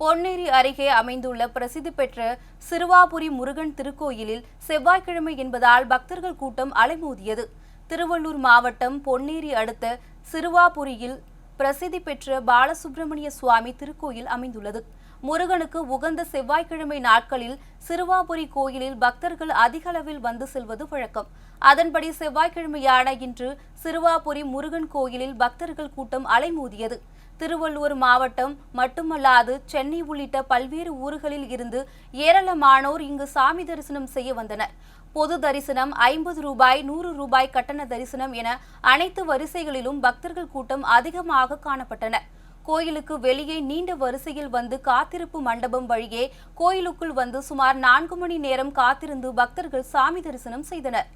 பொன்னேரி அருகே அமைந்துள்ள பிரசித்தி பெற்ற சிறுவாபுரி முருகன் திருக்கோயிலில் செவ்வாய்க்கிழமை என்பதால் பக்தர்கள் கூட்டம் அலைமோதியது. திருவள்ளூர் மாவட்டம் பொன்னேரி அடுத்த சிறுவாபுரியில் பிரசித்தி பெற்ற பாலசுப்பிரமணிய சுவாமி திருக்கோயில் அமைந்துள்ளது. முருகனுக்கு உகந்த செவ்வாய்க்கிழமை நாட்களில் சிறுவாபுரி கோயிலில் பக்தர்கள் அதிக அளவில் வந்து செல்வது வழக்கம். அதன்படி செவ்வாய்க்கிழமையான இன்று சிறுவாபுரி முருகன் கோயிலில் பக்தர்கள் கூட்டம் அலைமோதியது. திருவள்ளூர் மாவட்டம் மட்டுமல்லாது சென்னை உள்ளிட்ட பல்வேறு ஊர்களில் இருந்து ஏராளமானோர் இங்கு சாமி தரிசனம் செய்ய வந்தனர். பொது தரிசனம் ஐம்பது ரூபாய் நூறு ரூபாய் கட்டண தரிசனம் என அனைத்து வரிசைகளிலும் பக்தர்கள் கூட்டம் அதிகமாக காணப்பட்டன கோயிலுக்கு வெளியே நீண்ட வரிசையில் வந்து காத்திருப்பு மண்டபம் வழியே கோயிலுக்குள் வந்து சுமார் நான்கு மணி நேரம் காத்திருந்து பக்தர்கள் சாமி தரிசனம் செய்தனர்.